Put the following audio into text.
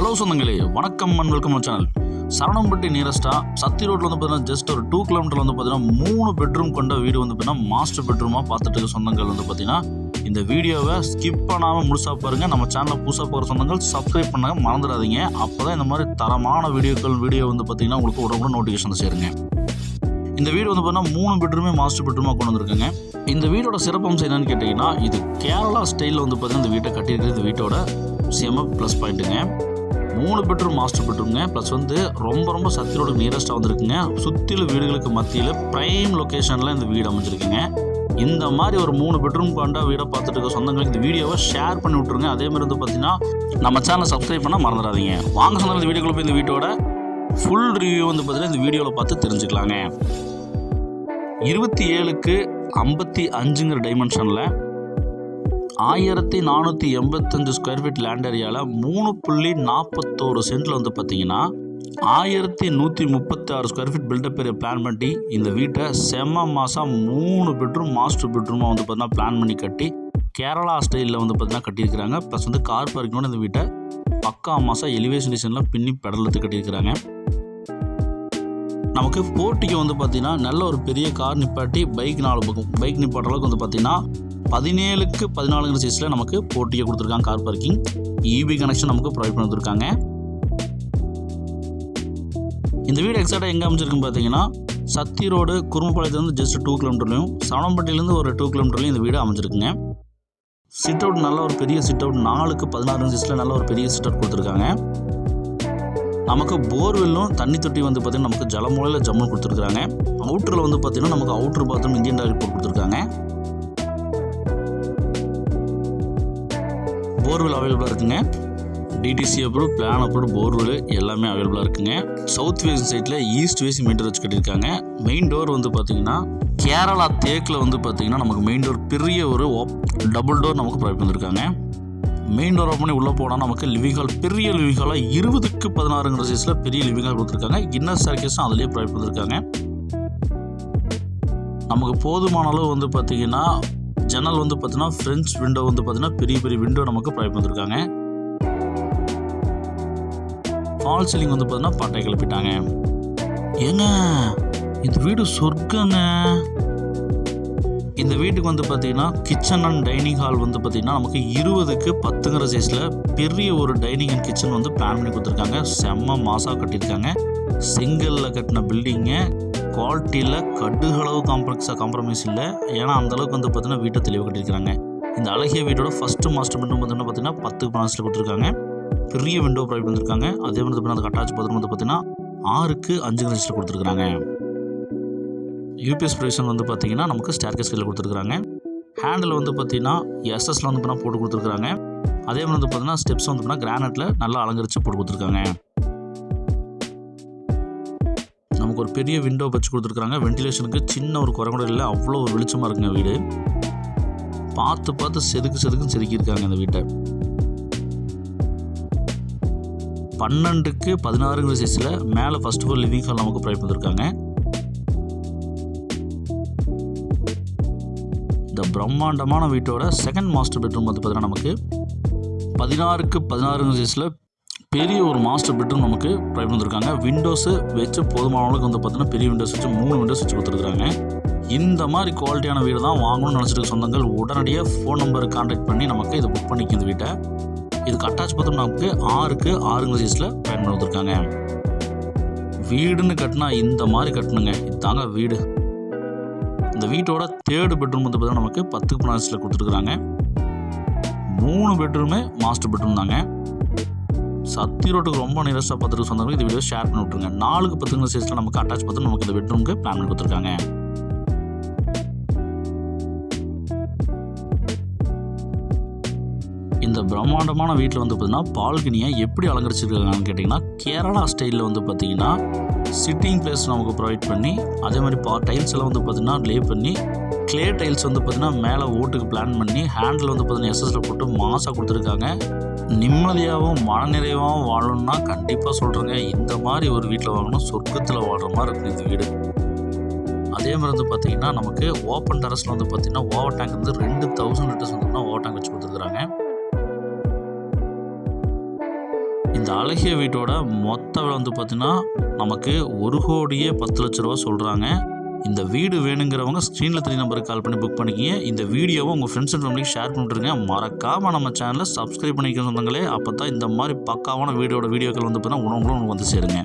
Hello சொந்தங்களே வணக்கம் and welcome channel Saranampatti நியரஸ்ட்டாக சத்தி ரோட்டில் வந்து பார்த்தீங்கன்னா ஜஸ்ட் ஒரு டூ கிலோமீட்டர் வந்து பார்த்தீங்கன்னா மூணு பெட்ரூம் கொண்ட வீடு வந்து பார்த்தீங்கன்னா மாஸ்டர் பெட்ரூமாக பார்த்துட்டு இருக்க சொந்தங்கள் வந்து பார்த்தீங்கன்னா இந்த வீடியோவை ஸ்கிப் பண்ணாமல் முழுசாக பாருங்க. நம்ம சேனலில் புதுசாக போகிற சொந்தங்கள் சப்ஸ்கிரைப் பண்ணாங்க மறந்துடாதீங்க. அப்போ தான் இந்த மாதிரி தரமான வீடியோக்கள் வீடியோ வந்து பார்த்தீங்கன்னா உங்களுக்கு உடனே நோட்டிஃபிகேஷன் சேருங்க. இந்த வீடு வந்து பார்த்தீங்கன்னா மூணு பெட்ரூமே மாஸ்டர் பெட்ரூமாக கொண்டு வந்திருக்குங்க. இந்த வீடோட சிறப்பம்சம் என்னன்னு கேட்டிங்கன்னா இது கேரளா ஸ்டைலில் வந்து பார்த்தீங்கன்னா இந்த வீட்டை கட்டியிருக்கிறது இந்த வீட்டோட செம ப்ளஸ் பாயிண்ட்டுங்க மூணு பெட்ரூம் மாஸ்டர் பெட்ரூம்ங்க. ப்ளஸ் வந்து ரொம்ப ரொம்ப சத்தியோட நியரஸ்ட்டாக வந்திருக்குங்க. சுற்றிலும் வீடுகளுக்கு மத்தியில் ப்ரைம் லொக்கேஷனில் இந்த வீடு அமைஞ்சிருக்குங்க. இந்த மாதிரி ஒரு மூணு பெட்ரூம் கொண்ட வீடை பார்த்துட்டு இருக்க சொந்தங்களுக்கு இந்த வீடியோவை ஷேர் பண்ணி விட்ருங்க அதே மாதிரி வந்து பார்த்தீங்கன்னா நம்ம சேனலை சப்ஸ்கிரைப் பண்ணால் மறந்துடாதீங்க. வாங்க சொன்ன இந்த வீடியோக்குள்ள போய் இந்த வீட்டோட ஃபுல் ரிவ்யூ வந்து பார்த்தீங்கன்னா இந்த வீடியோவில் பார்த்து தெரிஞ்சுக்கலாங்க. இருபத்தி ஏழுக்கு ஐம்பத்தி அஞ்சுங்கிற டைமென்ஷனில் ஆயிரத்தி நானூற்றி எண்பத்தஞ்சு ஸ்கொயர் ஃபீட் லேண்ட் ஏரியாவில் மூணு புள்ளி நாற்பத்தோரு சென்ட்டில் வந்து பார்த்தீங்கன்னா ஆயிரத்தி நூற்றி முப்பத்தி ஆறு square feet buildup area plan பண்ணி இந்த வீட்டை செம்ம மாதம் மூணு பெட்ரூம் மாஸ்டர் பெட்ரூமாக வந்து பார்த்தீங்கன்னா பிளான் பண்ணி கட்டி கேரளா ஸ்டைலில் வந்து பார்த்தீங்கன்னா கட்டியிருக்கிறாங்க. ப்ளஸ் வந்து கார் பார்க்கிங்கோட இந்த வீட்டை பக்கா மாதம் எலிவேஷன் டிசைனில் பின்னி பெடலத்து கட்டியிருக்கிறாங்க. நமக்கு போட்டிக்கு வந்து பார்த்தீங்கன்னா நல்ல ஒரு பெரிய கார் நிப்பாட்டி பைக் நாலு பக்கம் பைக் நிப்பாட்டுற அளவுக்கு வந்து பார்த்தீங்கன்னா பதினேழுக்கு பதினாலுங்கிற சைஸில் நமக்கு போட்டியை கொடுத்துருக்காங்க கார் பார்க்கிங் இபி கனெக்ஷன் நமக்கு ப்ரொவைட் பண்ணிருக்காங்க இந்த வீடு எக்ஸாக்டாக எங்கே அமைச்சிருக்குன்னு பார்த்தீங்கன்னா சத்தி ரோடு குறும்பப்பாளையத்துலேருந்து ஜஸ்ட் டூ கிலோமீட்டர்லையும் சவனம்பட்டியிலேருந்து ஒரு டூ கிலோமீட்டர்லையும் இந்த வீடு அமைஞ்சிருக்குங்க. சிட் அவுட் நல்ல ஒரு பெரிய சிட் அவுட் நாலுக்கு பதினாறு சைஸில் நல்ல ஒரு பெரிய சிட் அவுட் கொடுத்துருக்காங்க. நமக்கு போர்வெல்லும் தண்ணி தொட்டி வந்து பார்த்தீங்கன்னா நமக்கு ஜலமூலையில் ஜம்முன்னு கொடுத்துருக்காங்க அவுட்டரில் வந்து பார்த்தீங்கன்னா நமக்கு அவுட்டர் பாத்ரூம் இந்தியன் டாய்லெட் போட்டு கொடுத்துருக்காங்க. போர்வெல் அவைலபிளாக இருக்குங்க. DTC approve plan approve borewell எல்லாமே அவைலபிளாக இருக்குங்க. சவுத் வேஸ்ட் சைடில் ஈஸ்ட் வேஸ்ட் மீட்டர் வச்சு கட்டியிருக்காங்க. மெயின் டோர் வந்து பார்த்தீங்கன்னா கேரளா தேக்கில் வந்து பார்த்தீங்கன்னா நமக்கு மெயின் டோர் பெரிய ஒரு டபுள் டோர் நமக்கு ப்ரொவைட் பண்ணியிருக்காங்க மெயின் டோர் ஓப்பன் பண்ணி உள்ளே போனால் நமக்கு லிவிங் ஹால் பெரிய லிவிங் ஹாலாக இருபதுக்கு பதினாறுங்கிற சைஸில் பெரிய லிவிங் ஹால் கொடுத்துருக்காங்க. இன்னர் சர்க்கேஸும் அதிலேயே ப்ரொவைட் பண்ணியிருக்காங்க நமக்கு போதுமான அளவு வந்து பார்த்தீங்கன்னா ஜன்னல் வந்து பார்த்தீங்கன்னா ஃப்ரெஞ்ச் விண்டோ வந்து பார்த்தீங்கன்னா பெரிய பெரிய விண்டோ நமக்கு ப்ரொவைட் பண்ணிருக்காங்க. ஃபால் சீலிங் வந்து பார்த்தீங்கன்னா பட்டை கிளப்பிட்டாங்க. ஏங்க இந்த வீடு சொர்க்கங்க. இந்த வீட்டுக்கு வந்து பார்த்தீங்கன்னா கிச்சன் அண்ட் டைனிங் ஹால் வந்து பார்த்தீங்கன்னா நமக்கு இருபதுக்கு பத்துங்கிற சைஸில் பெரிய ஒரு டைனிங் அண்ட் கிச்சன் வந்து பிளான் பண்ணி கொடுத்துருக்காங்க. செம்ம மாசாக கட்டியிருக்காங்க. செங்கலில் கட்டின பில்டிங்கு குவாலிட்டியில் கடுகளவு காம்ப்ளெக்ஸாக காம்ப்ரமைஸ் இல்லை. ஏன்னா அந்த அளவுக்கு வந்து பார்த்தீங்கன்னா வீட்டை தெளிவாக கட்டியிருக்கிறாங்க. இந்த அழகிய வீட்டோட ஃபஸ்ட்டு மாஸ்டர் பெட்ரூம் பார்த்தீங்கன்னா பார்த்திங்கன்னா பத்துக்கு பன்னெண்டு கொடுத்துருக்காங்க. பெரிய விண்டோ ப்ரொவைட் பண்ணியிருக்காங்க அதே மாதிரி வந்து அந்த அட்டாச் பாத்ரூம் வந்து பார்த்தீங்கன்னா ஆறுக்கு அஞ்சு சைஸில் கொடுத்துருக்காங்க யூபிஎஸ் ப்ரொவிஷன் வந்து பார்த்தீங்கன்னா நமக்கு ஸ்டேர்கேஸ் கீழே கொடுத்துருக்காங்க ஹேண்டில் வந்து பார்த்தீங்கன்னா எஸ்எஸ்ல வந்து பார்த்தீங்கன்னா போட்டு கொடுத்துருக்காங்க அதே மாதிரி வந்து பார்த்தீங்கன்னா ஸ்டெப்ஸ் வந்து பார்த்தீங்கன்னா கிரானைட்டில் நல்லா அலங்கரித்து போட்டு கொடுத்துருக்காங்க. ஒரு பெரிய விண்டோ வச்சு கொடுத்துருக்காங்க வென்டிலேஷனுக்கு சின்ன ஒரு குறை கூட இல்லை. அவ்வளோ ஒரு வெளிச்சமாக இருக்குங்க வீடு. பார்த்து பார்த்து செதுக்கு செதுக்குன்னு செதுக்கியிருக்காங்க இந்த வீட்டை. பன்னெண்டுக்கு பதினாறுங்கிற சைஸில் மேலே ஃபர்ஸ்ட் ஃபோர் லிவிங் ஹால் நமக்கு ப்ரொவைட் பண்ணிருக்காங்க. இந்த பிரம்மாண்டமான வீட்டோட செகண்ட் மாஸ்டர் பெட்ரூம் வந்து பார்த்தீங்கன்னா நமக்கு பதினாறுக்கு பதினாறுங்கிற சைஸில் பெரிய ஒரு மாஸ்டர் பெட்ரூம் நமக்கு ப்ரொவைட் பண்ணிருக்காங்க விண்டோஸு வச்சு போதுமான அளவுக்கு வந்து பார்த்தீங்கன்னா பெரிய விண்டோஸ் வச்சு மூணு விண்டோஸ் வச்சு கொடுத்துருக்காங்க இந்த மாதிரி குவாலிட்டியான வீடு தான் வாங்கணும்னு நினச்சிட்டு சொந்தங்கள் உடனடியாக ஃபோன் நம்பர் கான்டாக்ட் பண்ணி நமக்கு இதை புக் பண்ணிக்க இந்த வீட்டை. இதுக்கு அட்டாச் பாத்ரூம் நமக்கு ஆறுக்கு ஆறுங்க சைஸில் பயன் வந்திருக்காங்க வீடுன்னு கட்டினா இந்த மாதிரி கட்டணுங்க. இதுதாங்க வீடு. இந்த வீட்டோட தேர்டு பெட்ரூம் வந்து பார்த்தீங்கன்னா நமக்கு பத்துக்கு பன்னெண்டு கொடுத்துருக்குறாங்க. மூணு பெட்ரூமே மாஸ்டர் பெட்ரூம் தாங்க. சத்திரோட்டுக்கு ரொம்ப நியரஸ்டாக பார்த்துட்டு சொந்தங்களுக்கு இந்த வீடியோ ஷேர் பண்ணி விட்ருங்க நாலுக்கு பத்துங்க சைஸில் நமக்கு அட்டாச் பார்த்து நமக்கு இந்த பெட்ரூமுக்கு பிளான் பண்ணி கொடுத்துருக்காங்க. இந்த பிரம்மாண்டமான வீட்டில் வந்து பார்த்தீங்கன்னா பால்கனியை எப்படி அலங்கரிச்சிருக்காங்கன்னு கேட்டிங்கன்னா கேரளா ஸ்டைலில் வந்து பார்த்திங்கன்னா சிட்டிங் பிளேஸ் நமக்கு ப்ரொவைட் பண்ணி அதே மாதிரி பா டைல்ஸ் எல்லாம் வந்து பார்த்திங்கன்னா லே பண்ணி க்ளே டைல்ஸ் வந்து பார்த்திங்கன்னா மேலே ஓட்டுக்கு பிளான் பண்ணி ஹேண்டில் வந்து பார்த்திங்கன்னா எஸ்எஸ்ல போட்டு மாசாக கொடுத்துருக்காங்க. நிம்மதியாகவும் மனநிறைவாகவும் வாழணும்னா கண்டிப்பாக சொல்கிறேங்க இந்த மாதிரி ஒரு வீட்டில் வாங்கணும் சொர்க்கத்தில் வாழ்கிற மாதிரி இருக்குது இந்த வீடு. அதே மாதிரி வந்து பார்த்தீங்கன்னா நமக்கு ஓப்பன் டெரஸில் வந்து பார்த்திங்கன்னா ஓவர் டேங்க் வந்து ரெண்டு தௌசண்ட் லிட்டர்ஸ் வந்து ஓவர் டேங்க் வச்சு கொடுத்துருக்குறாங்க. இந்த அழகிய வீட்டோட மொத்த விலை வந்து பார்த்தீங்கன்னா நமக்கு ஒரு கோடியே பத்து லட்ச ரூபா சொல்கிறாங்க இந்த வீடு வேணுங்கிறவங்க ஸ்க்ரீனில் த்ரீ நம்பருக்கு கால் பண்ணி புக் பண்ணிக்கிங்க. இந்த வீடியோவை உங்கள் ஃப்ரெண்ட்ஸ் அண்ட் ஃபேமிலிக்கு ஷேர் பண்ணிட்டுருங்க மறக்காமல் நம்ம சேனலை சப்ஸ்கிரைப் பண்ணிக்க சொந்தங்களே. அப்போ தான் இந்த மாதிரி பக்காவான வீடியோட வீடியோக்கள் வந்து பார்த்தீங்கன்னா உணவுகளும் வந்து சேருங்க.